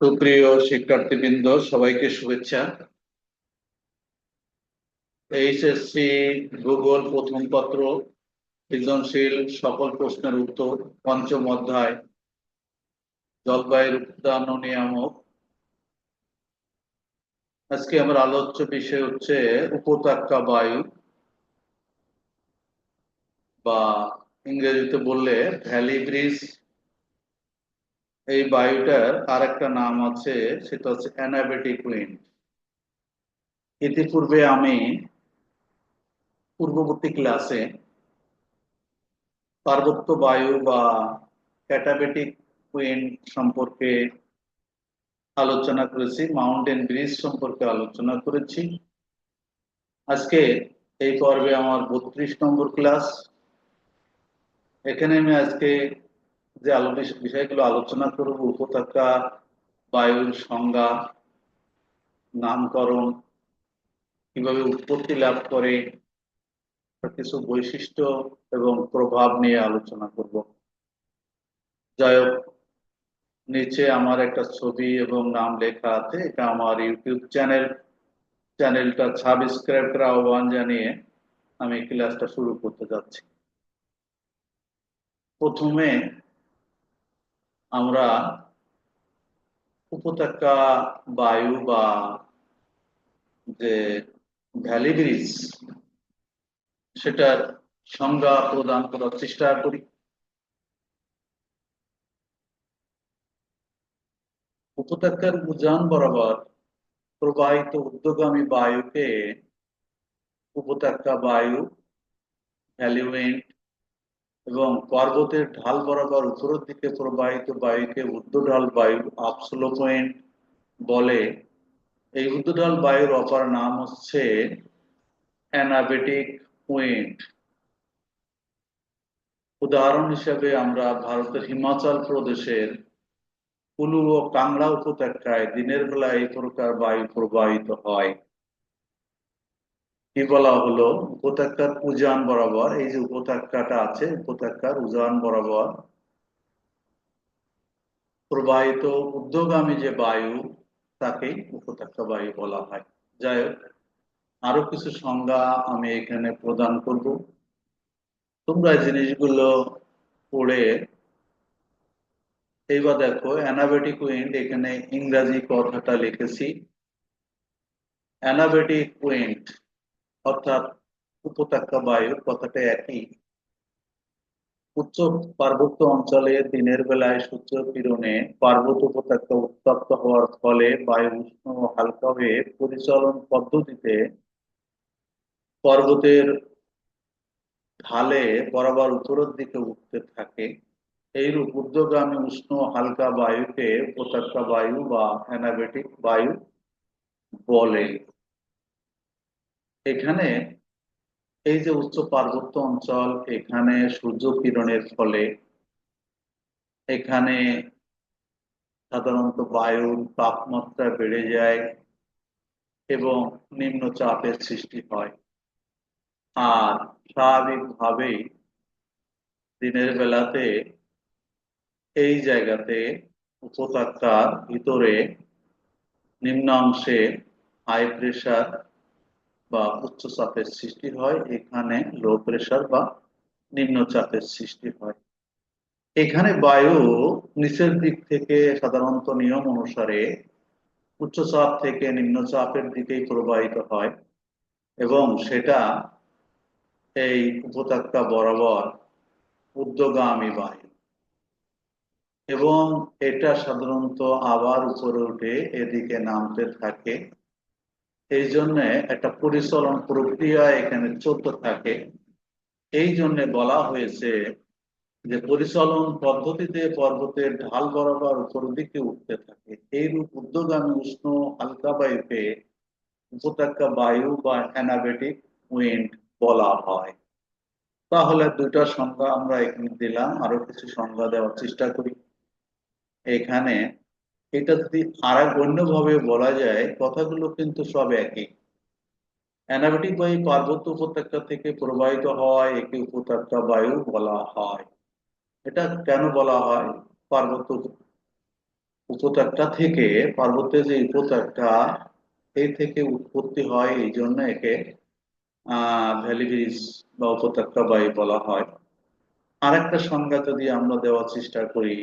সুপ্রিয় শিক্ষার্থীবৃন্দ, সবাইকে শুভেচ্ছা। এইচএসসি ভূগোল প্রথম পত্র, সৃজনশীল সকল প্রশ্নের উত্তর, পঞ্চম অধ্যায় জলবায়ুর উদ্যান নিয়ামক আজকে আমার আলোচ্য বিষয় হচ্ছে উপত্যকা বায়ু। বা ইংরেজিতে বললে ভ্যালি ব্রিজ এই বায়ুটার আর একটা নাম আছে, সেটা হচ্ছে অ্যানাবেটিক উইন্ড। ইতিপূর্বে আমি পূর্ববর্তী ক্লাসে পার্বত্য বায়ু বা ক্যাটাবেটিক উইন্ড সম্পর্কে আলোচনা করেছি, মাউন্টেন ব্রিজ সম্পর্কে আলোচনা করেছি। আজকে এই পর্বে আমার বত্রিশ নম্বর ক্লাস। এখানে আমি আজকে যে আলো বিষয়গুলো আলোচনা করব, উপত্যকা, বায়ুর সংজ্ঞা, নামকরণ, কীভাবে উৎপত্তি লাভ করে কিছু বৈশিষ্ট্য এবং প্রভাব নিয়ে আলোচনা করব। যাই হোক, নিচে আমার একটা ছবি এবং নাম লেখা আছে, এটা আমার ইউটিউব চ্যানেল। চ্যানেলটা সাবস্ক্রাইব করে আহ্বান জানিয়ে আমি ক্লাসটা শুরু করতে যাচ্ছি। প্রথমে আমরা উপত্যকা, বায়ু বা যে ভ্যালি ব্রিজ, সেটার সংজ্ঞা প্রদান করার চেষ্টা করি। উপত্যকার উজান বরাবর প্রবাহিত উদ্যোগামী বায়ুকে উপত্যকা বায়ু ভ্যালিউয়েন্ট এবং পর্বতের ঢাল বরাবর উপরের দিকে প্রবাহিত বায়ুকে উর্ধ্বঢাল বায়ু আপসলো পয়েন্ট বলে। এই উর্ধ্বঢাল বায়ুর অপার নাম হচ্ছে অ্যানাবেটিক উইন্ড। উদাহরণ হিসেবে আমরা ভারতের হিমাচল প্রদেশের কুলু ও কাংড়া উপত্যকায় দিনের বেলা এই প্রকার বায়ু প্রবাহিত হয়। কি বলা হলো? উপত্যকার উজান বরাবর, এই যে উপত্যকাটা আছে, উপত্যকার উজান বরাবর প্রবাহিত উদ্যোগামী যে বায়ু তাকে উপত্যকা বায়ু বলা হয়। যাই হোক, আরও কিছু সংজ্ঞা আমি এখানে প্রদান করব। তোমরা জিনিসগুলো পড়ে এইবার দেখো, অ্যানাবেটিক উইন্ড, এখানে ইংরাজি কথাটা লিখেছি। অ্যানাবেটিক উইন্ড অর্থাৎ উপত্যকা বায়ু কথাটা একই। উচ্চ পার্বত্য অঞ্চলে দিনের বেলায় সূর্য কিরণে পার্বত্য উপত্যকা উত্তপ্ত হওয়ার ফলে বায়ু উষ্ণ হালকা হয়ে পরিচালন পদ্ধতিতে পর্বতের ঢালে বরাবর উপরের দিকে উঠতে থাকে। এইরূপ ঊর্ধ্বগামী উষ্ণ হালকা বায়ুকে উপত্যকা বায়ু বা অ্যানাবেটিক বায়ু বলে। এখানে এই যে উচ্চ পার্বত্য অঞ্চল, এখানে সূর্য কিরণের ফলে, এখানে সাধারণত বায়ুর তাপমাত্রা বেড়ে যায় এবং নিম্নচাপের সৃষ্টি হয়। আর স্বাভাবিকভাবেই দিনের বেলাতে এই জায়গাতে উপত্যকার ভিতরে নিম্নাংশে হাই প্রেশার বা উচ্চ চাপের সৃষ্টি হয়, এখানে লো প্রেশার বা নিম্নচাপের সৃষ্টি হয়। এখানে বায়ু নিচের দিক থেকে সাধারণত নিয়ম অনুসারে উচ্চচাপ থেকে নিম্নচাপের দিকেই প্রবাহিত হয় এবং সেটা এই উপত্যকা বরাবর উদ্যোগামী বায়ু। এবং এটা সাধারণত আবার উপরে উঠে এদিকে নামতে থাকে। এই জন্য একটা পরিচালন প্রক্রিয়া এখানে চলতে থাকে। এই জন্য বলা হয়েছে যে পরিচালন পদ্ধতিতে পর্বতের ঢাল বরাবর উপর দিকে উঠতে থাকে। এইরূপ উদ্যোগামী উষ্ণ, হালকা বায়ুকে উপত্যকা বায়ু বা অ্যানাবেটিক উইন্ড বলা হয়। তাহলে দুইটা সংজ্ঞা আমরা এখানে দিলাম। আরও কিছু সংজ্ঞা দেওয়ার চেষ্টা করি। এখানে এটা যদি আর এক অন্যভাবে বলা যায়, কথাগুলো কিন্তু সব একই। অ্যানাবেটিক বায়ু পার্বত্য উপত্যকা থেকে প্রবাহিত হয় একে উপত্যকা বায়ু বলা হয়। এটা কেন বলা হয়? পার্বত্য উপত্যকা থেকে, পার্বত্যের যে উপত্যকা এই থেকে উৎপত্তি হয়, এই জন্য একে আহ ভ্যালি ব্রিজ বা উপত্যকা বায়ু বলা হয়। আর একটা সংজ্ঞা যদি আমরা দেওয়ার চেষ্টা করি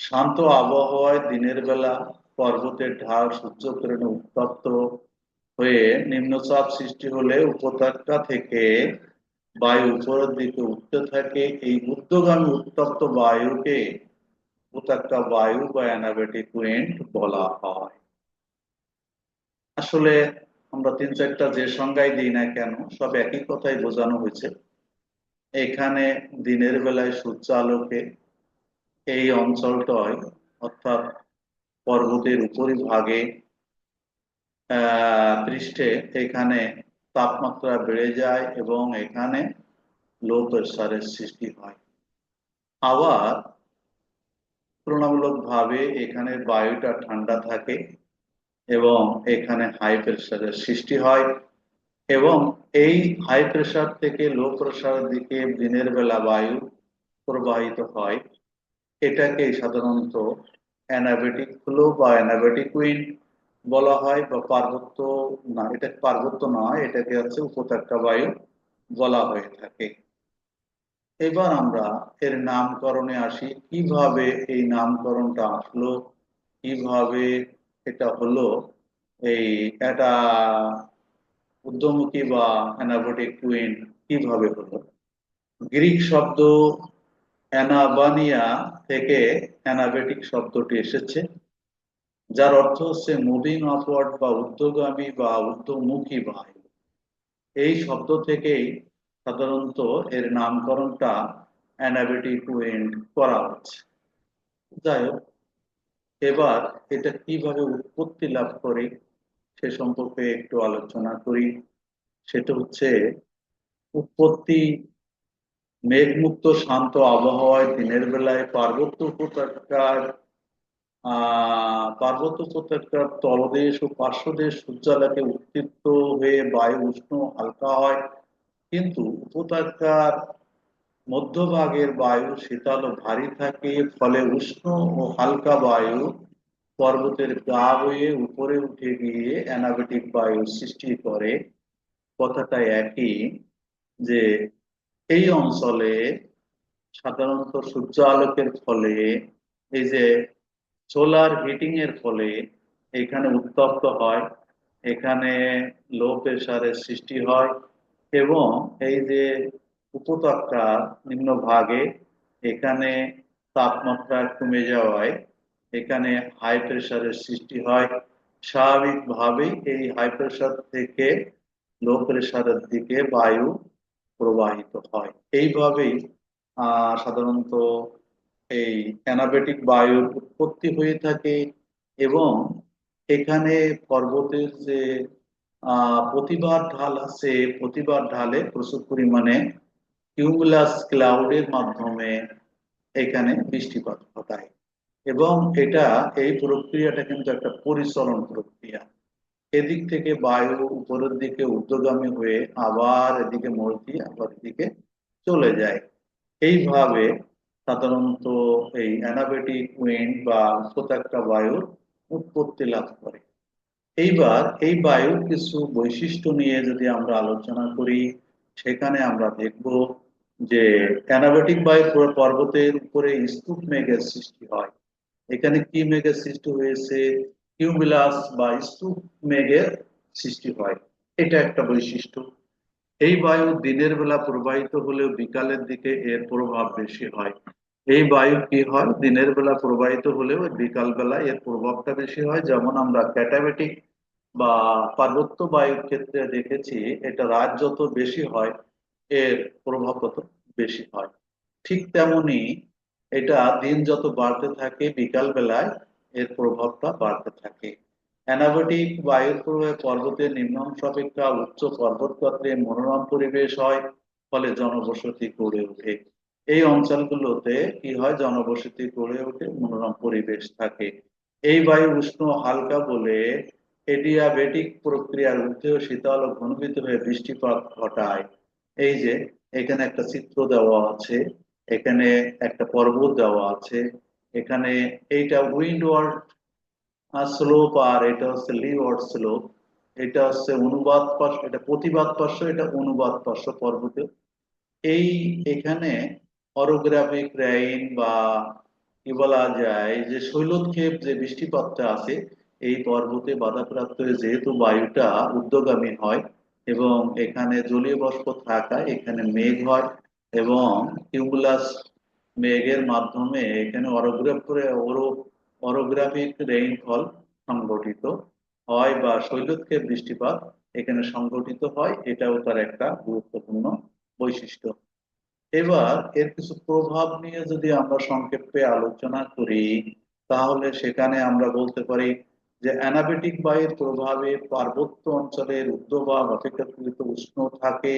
শান্ত আবহাওয়ায় দিনের বেলা পর্বতের ঢাল সূর্য কিরণে উত্তপ্ত হয়ে নিম্নচাপ সৃষ্টি হলে উপত্যকা থেকে বায়ু উপরের দিকে উঠতে থাকে। এই ঊর্ধ্বগামী উত্তপ্ত বায়ুকে উপত্যকা বায়ু বা অ্যানাবেটিক উইন্ড বলা হয়। আসলে আমরা তিন চারটা যে সংজ্ঞাই দিই না কেন, সব একই কথাই বোঝানো হয়েছে। এখানে দিনের বেলায় সূর্য আলোকে এই অঞ্চলটায় অর্থাৎ পর্বতের উপরিভাগে পৃষ্ঠে এখানে তাপমাত্রা বেড়ে যায় এবং এখানে লো প্রেসারের সৃষ্টি হয়। আবার তুলনামূলকভাবে এখানে বায়ুটা ঠান্ডা থাকে এবং এখানে হাই প্রেসারের সৃষ্টি হয় এবং এই হাই প্রেসার থেকে লো প্রেসারের দিকে দিনের বেলা বায়ু প্রবাহিত হয়। এটাকে সাধারণত অ্যানাবেটিক ফ্লো বা অ্যানাবেটিক উইন্ড বলা হয় বা পার্বত্য, না, এটা পার্বত্য নয় এটাকে হচ্ছে উপত্যকা বায়ু বলা হয়ে থাকে। এবার আমরা এর নামকরণে আসি, কীভাবে এই নামকরণটা আসলো, কীভাবে এটা হলো, এই এটা উদ্যমুখী বা অ্যানাবটিক উইন্ড কীভাবে হলো? গ্রিক শব্দ অ্যানাবানিয়া থেকে অ্যানাবেটিক শব্দটি এসেছে, যার অর্থ হচ্ছে মুভিং আপওয়ার্ড বা উদ্যোগামী বা উদ্যমুখী বায়ু এই শব্দ থেকেই সাধারণত এর নামকরণটা অ্যানাবেটিক উইন্ড করা হচ্ছে। যাই হোক, এবার এটা কীভাবে উৎপত্তি লাভ করে সে সম্পর্কে একটু আলোচনা করি। সেটা হচ্ছে উৎপত্তি মেঘমুক্ত, শান্ত আবহাওয়ায় দিনের বেলায় পার্বত্য উপত্যকার পার্বত্য উপত্যকার তলদেশ ও পার্শ্বদেশ সূর্যালোকে উত্তীপ্ত হয়ে বায়ু উষ্ণ, হালকা হয়। কিন্তু উপত্যকার মধ্যভাগের বায়ু শীতল ও ভারী থাকে, ফলে উষ্ণ ও হালকা বায়ু পর্বতের গা হয়ে উপরে উঠে গিয়ে অ্যানাবেটিক বায়ু সৃষ্টি করে। কথাটা একই যে এই অঞ্চলে সাধারণত সূর্য আলোকের ফলে, এই যে সোলার হিটিং এর ফলে এখানে উত্তপ্ত হয়, এখানে লো প্রেসারের সৃষ্টি হয় এবং এই যে উপত্যকার নিম্ন ভাগে এখানে তাপমাত্রা কমে যাওয়ায় এখানে হাই প্রেসারের সৃষ্টি হয়। স্বাভাবিকভাবেই এই হাই প্রেসার থেকে লো প্রেসারের দিকে বায়ু প্রবাহিত হয়। এইভাবেই সাধারণত এই অ্যানাবেটিক বায়ুর উৎপত্তি হয়ে থাকে এবং এখানে পর্বতের যে প্রতিবার ঢাল আছে প্রতিবার ঢালে প্রচুর পরিমাণে কিউমুলাস ক্লাউডের মাধ্যমে এখানে বৃষ্টিপাত ঘটায়। এবং এটা, এই প্রক্রিয়াটা কিন্তু একটা পরিচলন প্রক্রিয়া। এদিক থেকে বায়ু উপরের দিকে ঊর্ধ্বগামী হয়ে আবার এদিকে দিয়ে আবার এদিকে চলে যায়। এইভাবে সাধারণত এই অ্যানাবেটিক উইন্ড বা উপত্যকা বায়ুর উৎপত্তি লাভ করে। এইবার এই বায়ুর কিছু বৈশিষ্ট্য নিয়ে যদি আমরা আলোচনা করি, সেখানে আমরা দেখব যে অ্যানাবেটিক বায়ু পর্বতের উপরে স্তূপ মেঘের সৃষ্টি হয়। এখানে কি মেঘের সৃষ্টি হয়েছে? কিউমিলাস বা স্তূপ মেঘের সৃষ্টি হয়। এটা একটা বৈশিষ্ট্য। এই বায়ু দিনের বেলা প্রবাহিত হলেও বিকালের দিকে এর প্রভাব বেশি হয়। এই বায়ু কি হয়? দিনের বেলা প্রবাহিত হলেও বিকাল বেলা এর প্রভাবটা বেশি হয়। যেমন আমরা ক্যাটাবেটিক বা পার্বত্য বায়ুর ক্ষেত্রে দেখেছি, এটা রাত যত বেশি হয়, এর প্রভাব তত বেশি হয়। ঠিক তেমনি এটা দিন যত বাড়তে থাকে, বিকাল বেলায় এর প্রভাবটা বাড়তে থাকে। অ্যানাবটিক বায়ুর প্রভাবে পর্বতের নিম্নাংশ অপেক্ষা উচ্চ পর্বতপত্রে মনোরম পরিবেশ হয়, ফলে জনবসতি গড়ে ওঠে। এই অঞ্চলগুলোতে কি হয়? জনবসতি গড়ে ওঠে, মনোরম পরিবেশ থাকে। এই বায়ু উষ্ণ, হালকা বলে এডিয়াবেটিক প্রক্রিয়ার ঊর্ধ্বে শীতল ও ঘনীভূত হয়ে বৃষ্টিপাত ঘটায়। এই যে, এখানে একটা চিত্র দেওয়া আছে, এখানে একটা পর্বত দেওয়া আছে। এখানে এইটা উইন্ডওয়ার্ড স্লোপ আর এটা হচ্ছে লিওয়ার্ড স্লোপ। এটা হচ্ছে অনুবাদ পার্শ্ব, এটা প্রতিবাদ পার্শ্ব, এটা অনুবাদ পার্শ্ব পর্বতে। এই এখানে অরোগ্রাফিক রেইন বা কি বলা যায়, যে শৈলোৎক্ষেপ যে বৃষ্টিপাতটা আছে, এই পর্বতে বাধাপ্রাপ্ত যেহেতু বায়ুটা ঊর্ধ্বগামী হয় এবং এখানে জলীয় বাষ্প থাকায় এখানে মেঘ হয় এবং কিউমুলাস মেঘের মাধ্যমে এখানে অরোগ্রাফিক রেইনফল সংগঠিত হয় বা শৈলোৎক্ষেপ বৃষ্টিপাত এখানে সংগঠিত হয়, এটাও তার একটা গুরুত্বপূর্ণ বৈশিষ্ট্য। এবার এর কিছু প্রভাব নিয়ে যদি আমরা সংক্ষেপে আলোচনা করি, তাহলে সেখানে আমরা বলতে পারি যে অ্যানাবেটিক বায়ুর প্রভাবে পার্বত্য অঞ্চলের ঊর্ধ্বভাগ অপেক্ষাকৃত উষ্ণ থাকে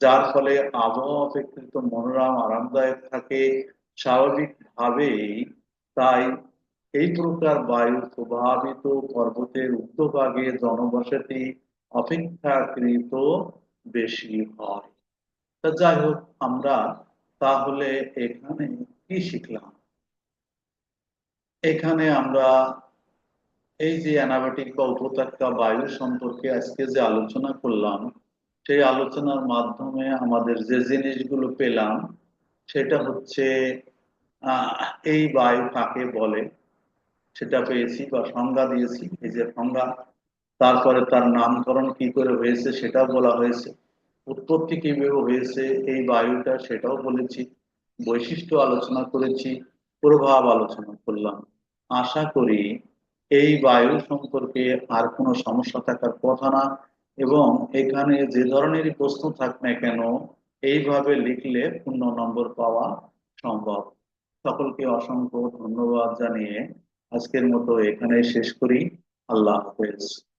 যার ফলে আবহাওয়া অপেক্ষাকৃত মনোরম, আরামদায়ক থাকে স্বাভাবিকভাবেই। তাই এই প্রকার বায়ু প্রভাবিত পর্বতের ঊর্ধ্বভাগে জনবসতি অপেক্ষাকৃত বেশি হয়। তা যাই হোক, আমরা তাহলে এখানে কি শিখলাম? এখানে আমরা এই যে অ্যানাবেটিক বা উপত্যকা বায়ু সম্পর্কে আজকে যে আলোচনা করলাম সেই আলোচনার মাধ্যমে আমাদের যে জিনিসগুলো পেলাম, সেটা হচ্ছে এই বায়ু কাকে বলে? সেটা পেয়েছি বা সংজ্ঞা দিয়েছি, এই যে সংজ্ঞা। তারপরে তার নামকরণ কি করে হয়েছে সেটাও বলা হয়েছে। উৎপত্তি কীভাবে হয়েছে এই বায়ুটা সেটাও বলেছি। বৈশিষ্ট্য আলোচনা করেছি, প্রভাব আলোচনা করলাম। আশা করি এই বায়ু সম্পর্কে আর কোনো সমস্যা থাকার কথা না। এবং এখানে যে ধরনেরই প্রশ্ন থাক না কেন, এইভাবে লিখলে পূর্ণ নম্বর পাওয়া সম্ভব। সকলকে অসংখ্য ধন্যবাদ জানিয়ে আজকের মতো এখানে শেষ করি। আল্লাহ হাফেজ।